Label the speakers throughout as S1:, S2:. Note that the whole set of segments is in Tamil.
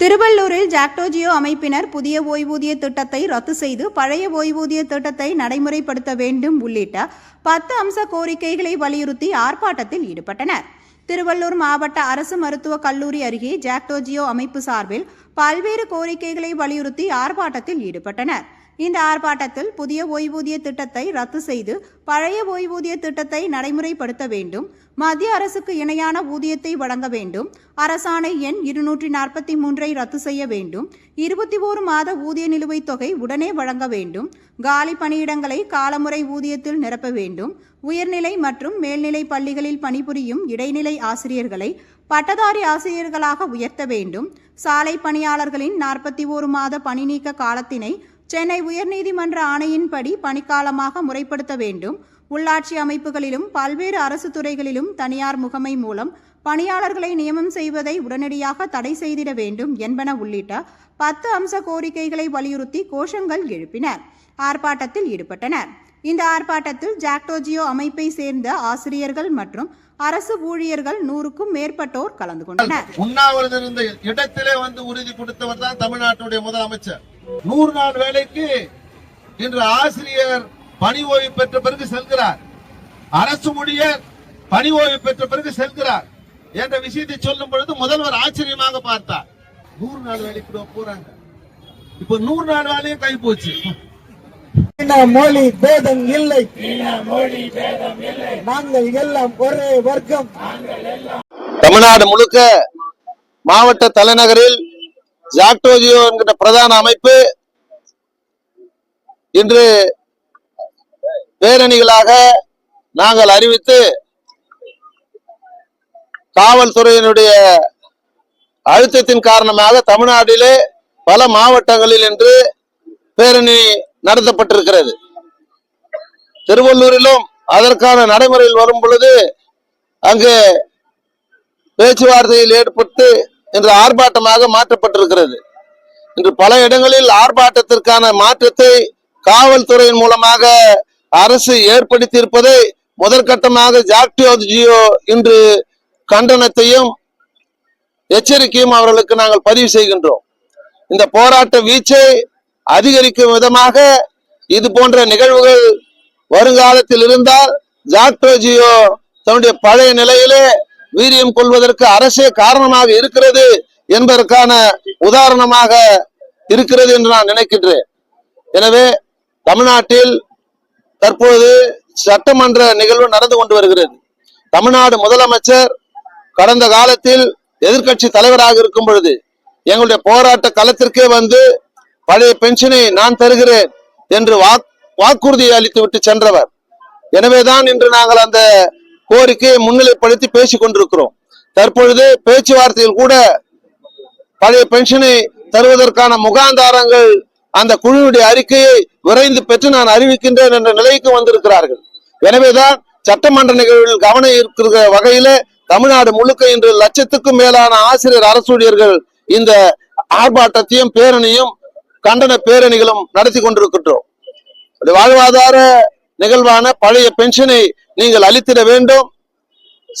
S1: திருவள்ளூரில் ஜாக்டோஜியோ அமைப்பினர் புதிய ஓய்வூதிய திட்டத்தை ரத்து செய்து பழைய ஓய்வூதிய திட்டத்தை நடைமுறைப்படுத்த வேண்டும் உள்ளிட்ட பத்து அம்ச கோரிக்கைகளை வலியுறுத்தி ஆர்ப்பாட்டத்தில் ஈடுபட்டனர். திருவள்ளூர் மாவட்ட அரசு மருத்துவக் கல்லூரி அருகே ஜாக்டோஜியோ அமைப்பு சார்பில் பல்வேறு கோரிக்கைகளை வலியுறுத்தி ஆர்ப்பாட்டத்தில் ஈடுபட்டனர். இந்த ஆர்ப்பாட்டத்தில் புதிய ஓய்வூதிய திட்டத்தை ரத்து செய்து பழைய ஓய்வூதிய திட்டத்தை நடைமுறைப்படுத்த வேண்டும் மத்திய அரசுக்கு இணையான ஊதியத்தை வழங்க வேண்டும் அரசாணை எண் இருநூற்றி நாற்பத்தி மூன்றை ரத்து செய்ய வேண்டும் இருபத்தி ஓரு மாத ஊதிய நிலுவைத் தொகை உடனே வழங்க வேண்டும் காலி பணியிடங்களை காலமுறை ஊதியத்தில் நிரப்ப வேண்டும் உயர்நிலை மற்றும் மேல்நிலை பள்ளிகளில் பணிபுரியும் இடைநிலை ஆசிரியர்களை பட்டதாரி ஆசிரியர்களாக உயர்த்த வேண்டும் சாலை பணியாளர்களின் நாற்பத்தி ஓரு மாத பணிநீக்க காலத்தினை சென்னை உயர்நீதிமன்ற ஆணையின்படி பணிக்காலமாக முறைப்படுத்த வேண்டும். உள்ளாட்சி அமைப்புகளிலும் பல்வேறு அரசு துறைகளிலும் தனியார் முகமை மூலம் பணியாளர்களை நியமனம் செய்வதை உடனடியாக தடை செய்திட வேண்டும் என்பன உள்ளிட்ட பத்து அம்ச கோரிக்கைகளை வலியுறுத்தி கோஷங்கள் எழுப்பினர். ஆர்ப்பாட்டத்தில் ஈடுபட்டனர். இந்த ஆர்ப்பாட்டத்தில் ஜாக்டோஜியோ அமைப்பை சேர்ந்த ஆசிரியர்கள் மற்றும் அரசு ஊழியர்கள் நூறுக்கும் மேற்பட்டோர் கலந்து கொண்டனர்.
S2: உண்ணாவிரதம் இருந்த இடத்திலே வந்து உறுதி கொடுத்தவர் தான் தமிழ்நாட்டுடைய முதலமைச்சர். நூறு நாள் வேலைக்கு இன்று ஆசிரியர் பணி ஓய்வு பெற்ற பிறகு செல்கிறார். அரசு ஊழியர் பணி ஓய்வு பெற்ற பிறகு செல்கிறார் என்ற விஷயத்தை சொல்லும் பொழுது முதல்வர் ஆச்சரியமாக பார்த்தார். நூறு நாள் வேலைக்கு போறாங்க. இப்ப நூறு நாள் வேலையும் கை போச்சு.
S3: மொழி பேதம் இல்லை. நாங்கள் எல்லாம் ஒரே வர்க்கம்.
S2: தமிழ்நாடு முழுக்க மாவட்ட தலைநகரில் ஜாக்டோஜியோ என்கிற பிரதான அமைப்பு. இன்று பேரணிகளாக நாங்கள் அறிவித்து காவல்துறையினுடைய அழுத்தத்தின் காரணமாக தமிழ்நாட்டிலே பல மாவட்டங்களில் இன்று பேரணி நடத்தப்பட்டிருக்கிறது. திருவள்ளூரிலும் அதற்கான நடைமுறையில் வரும் பொழுது அங்கு பேச்சுவார்த்தையில் ஏற்பட்டு இன்று ஆர்ப்பாட்டமாக மாற்றப்பட்டிருக்கிறது. இன்று பல இடங்களில் ஆர்ப்பாட்டத்திற்கான மாற்றத்தை காவல்துறையின் மூலமாக அரசு ஏற்படுத்தியிருப்பதை முதற்கட்டமாக ஜாக்டியோ ஜியோ இன்று கண்டனத்தையும் எச்சரிக்கையும் அவர்களுக்கு நாங்கள் பதிவு செய்கின்றோம். இந்த போராட்ட வீச்சை அதிகரிக்கும் விதமாக இது போன்ற நிகழ்வுகள் வருங்காலத்தில் இருந்தால் ஜாக்டோஜியோ தன்னுடைய பழைய நிலையிலே வீரியம் கொள்வதற்கு அரசே காரணமாக இருக்கிறது என்பதற்கான உதாரணமாக இருக்கிறது என்று நான் நினைக்கின்றேன். எனவே தமிழ்நாட்டில் தற்போது சட்டமன்ற நிகழ்வு நடந்து கொண்டு வருகிறது. தமிழ்நாடு முதலமைச்சர் கடந்த காலத்தில் எதிர்க்கட்சி தலைவராக இருக்கும் பொழுது எங்களுடைய போராட்ட களத்திற்கே வந்து பழைய பென்ஷனை நான் தருகிறேன் என்று வாக் வாக்குறுதி அளித்து விட்டு சென்றவர். எனவேதான் இன்று நாங்கள் அந்த கோரிக்கையை முன்னிலைப்படுத்தி பேசிக் கொண்டிருக்கிறோம். தற்பொழுது பேச்சுவார்த்தையில் கூட பழைய பென்ஷனை தருவதற்கான முகாந்தாரங்கள் அந்த குழுவுடைய அறிக்கையை விரைந்து பெற்று நான் அறிவிக்கின்றேன் என்ற நிலைக்கு வந்திருக்கிறார்கள். எனவேதான் சட்டமன்ற நிகழ்வில் கவனம் இருக்கிற வகையில தமிழ்நாடு முழுக்க இன்று லட்சத்துக்கும் மேலான ஆசிரியர் அரசூழியர்கள் இந்த ஆர்ப்பாட்டத்தையும் பேரணியும் கண்டன பேரணிகளும் நடத்தி கொண்டிருக்கின்றோம். வாழ்வாதார நிகழ்வான பழைய பென்ஷனை நீங்கள் அளித்திட வேண்டும்.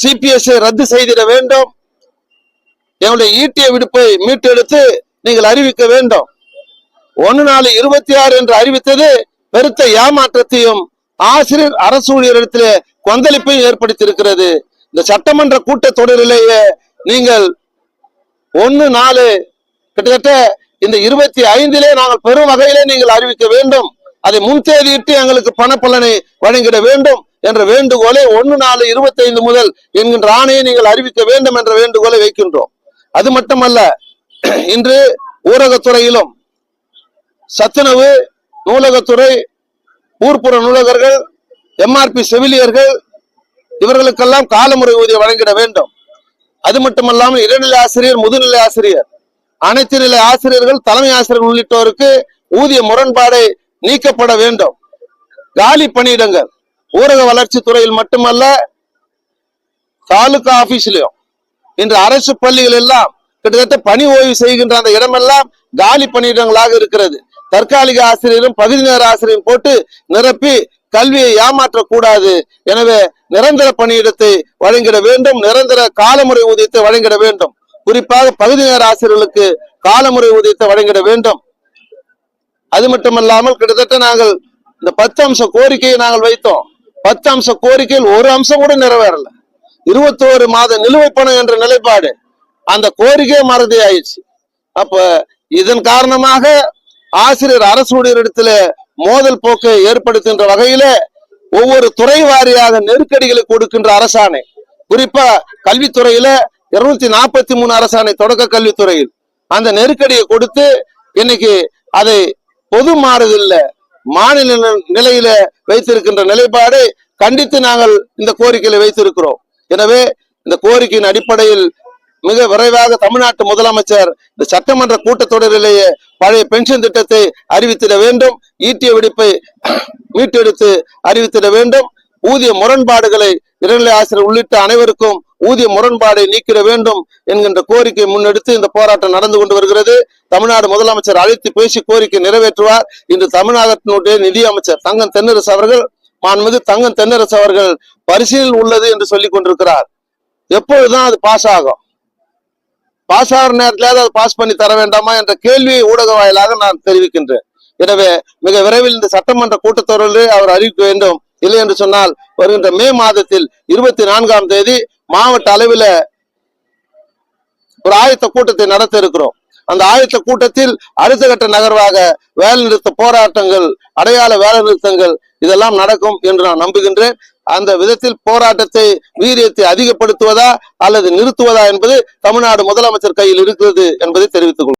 S2: சிபிஎஸ்ஐ ரத்து செய்திட வேண்டும். எங்களுடைய ஈட்டிய விடுப்பை மீட்டெடுத்து நீங்கள் அறிவிக்க வேண்டும். ஒன்னு நாலு இருபத்தி ஆறு என்று அறிவித்தது பெருத்த ஏமாற்றத்தையும் ஆசிரியர் அரசு ஊழியரிடத்திலே கொந்தளிப்பையும் ஏற்படுத்தியிருக்கிறது. இந்த சட்டமன்ற கூட்டத்தொடரிலேயே நீங்கள் ஒன்னு நாலு கிட்டத்தட்ட இந்த இருபத்தி ஐந்திலே நாங்கள் பெரும் வகையிலே நீங்கள் அறிவிக்க வேண்டும். அதை முன்தேதியிட்டு எங்களுக்கு பணப்பலனை வழங்கிட வேண்டும் என்ற வேண்டுகோளை ஒன்னு நாலு இருபத்தி ஐந்து முதல் என்கின்ற ஆணையை நீங்கள் அறிவிக்க வேண்டும் என்ற வேண்டுகோளை வைக்கின்றோம். அது மட்டுமல்ல இன்று ஊரகத்துறையிலும் சத்துணவு நூலகத்துறை ஊர்ப்புற நூலகர்கள் எம்ஆர்பி செவிலியர்கள் இவர்களுக்கெல்லாம் காலமுறை ஊதியம் வழங்கிட வேண்டும். அது மட்டுமல்லாமல் இடைநிலை ஆசிரியர் முதுநிலை ஆசிரியர் அனைத்து நிலை ஆசிரியர்கள் தலைமை ஆசிரியர் உள்ளிட்டோருக்கு ஊதிய முரண்பாடை நீக்கப்பட வேண்டும். காலி பணியிடங்கள். ஊரக வளர்ச்சி துறையில் மட்டுமல்ல தாலுகா ஆபீஸ்லயும். இன்று அரசு பள்ளிகள் எல்லாம் கிட்டத்தட்ட பணி ஓய்வு செய்கின்ற அந்த இடமெல்லாம் காலி பணியிடங்களாக இருக்கிறது. தற்காலிக ஆசிரியரும் பகுதி நேர ஆசிரியரும் போட்டு நிரப்பி கல்வியை ஏமாற்றக்கூடாது. எனவே நிரந்தர பணியிடத்தை வழங்கிட வேண்டும். நிரந்தர காலமுறை ஊதியத்தை வழங்கிட வேண்டும். குறிப்பாக பகுதி நேர ஆசிரியர்களுக்கு காலமுறை ஊதியத்தை வழங்கிட வேண்டும். அது மட்டுமல்லாமல் கிட்டத்தட்ட நாங்கள் இந்த பத்து அம்ச கோரிக்கையை நாங்கள் வைத்தோம். பத்து அம்ச கோரிக்கையில் ஒரு அம்சம் கூட நிறைவேறல. இருபத்தோரு மாத நிலுவை பணம் என்ற நிலைப்பாடு அந்த கோரிக்கையை மறதி ஆயிடுச்சு. அப்ப இதன் காரணமாக ஆசிரியர் அரசு ஊழியரிடத்துல மோதல் போக்கை ஏற்படுத்துகின்ற வகையில ஒவ்வொரு துறை வாரியாக நெருக்கடிகளை கொடுக்கின்ற அரசாணை. குறிப்பா கல்வித்துறையில இருநூத்தி நாற்பத்தி மூணு அரசாணை தொடக்க கல்வித்துறையில். அந்த நெருக்கடியை கொடுத்து இன்னைக்கு அதை பொது மாறுதல்ல மாநில நிலையில வைத்திருக்கின்ற நிலைப்பாடு கண்டித்து நாங்கள் இந்த கோரிக்கையை வைத்திருக்கிறோம். எனவே இந்த கோரிக்கையின் அடிப்படையில் மிக விரைவாக தமிழ்நாட்டு முதலமைச்சர் இந்த சட்டமன்ற கூட்டத்தொடரிலேயே பழைய பென்ஷன் திட்டத்தை அறிவித்திட வேண்டும். ஈட்டிய வெடிப்பை மீட்டெடுத்து அறிவித்திட வேண்டும். ஊதிய முரண்பாடுகளை இடைநிலை ஆசிரியர் உள்ளிட்ட அனைவருக்கும் ஊதிய முரண்பாடை நீக்கிட வேண்டும் என்கின்ற கோரிக்கை முன்னெடுத்து இந்த போராட்டம் நடந்து கொண்டு வருகிறது. தமிழ்நாடு முதலமைச்சர் அழைத்து பேசி கோரிக்கை நிறைவேற்றுவார். இன்று தமிழ்நாட்டினுடைய நிதி அமைச்சர் தங்கம் தென்னரசு அவர்கள் மாண்புமிகு தங்கம் தென்னரசு அவர்கள் பரிசீலில் உள்ளது என்று சொல்லிக் கொண்டிருக்கிறார். எப்பொழுதுதான் அது பாஸ் ஆகும்? பாஸ் ஆகிற நேரத்திலாவது அது பாஸ் பண்ணி தர வேண்டாமா என்ற கேள்வியை ஊடக வாயிலாக நான் தெரிவிக்கின்றேன். எனவே மிக விரைவில் இந்த சட்டமன்ற கூட்டத்தொடரில் அவர் அறிவிக்க வேண்டும். இல்லை என்று சொன்னால் வருகின்ற மே மாதத்தில் இருபத்தி நான்காம் தேதி மாவட்ட அளவில் ஒரு ஆயத்த கூட்டத்தை நடத்த இருக்கிறோம். அந்த ஆயத்த கூட்டத்தில் அடுத்த கட்ட நகர்வாக வேலை நிறுத்த போராட்டங்கள் அடையாள வேலை நிறுத்தங்கள் இதெல்லாம் நடக்கும் என்று நான் நம்புகின்றேன். அந்த விதத்தில் போராட்டத்தை வீரியத்தை அதிகப்படுத்துவதா அல்லது நிறுத்துவதா என்பது தமிழ்நாடு முதலமைச்சர் கையில் இருக்கிறது என்பதை தெரிவித்துக் கொள்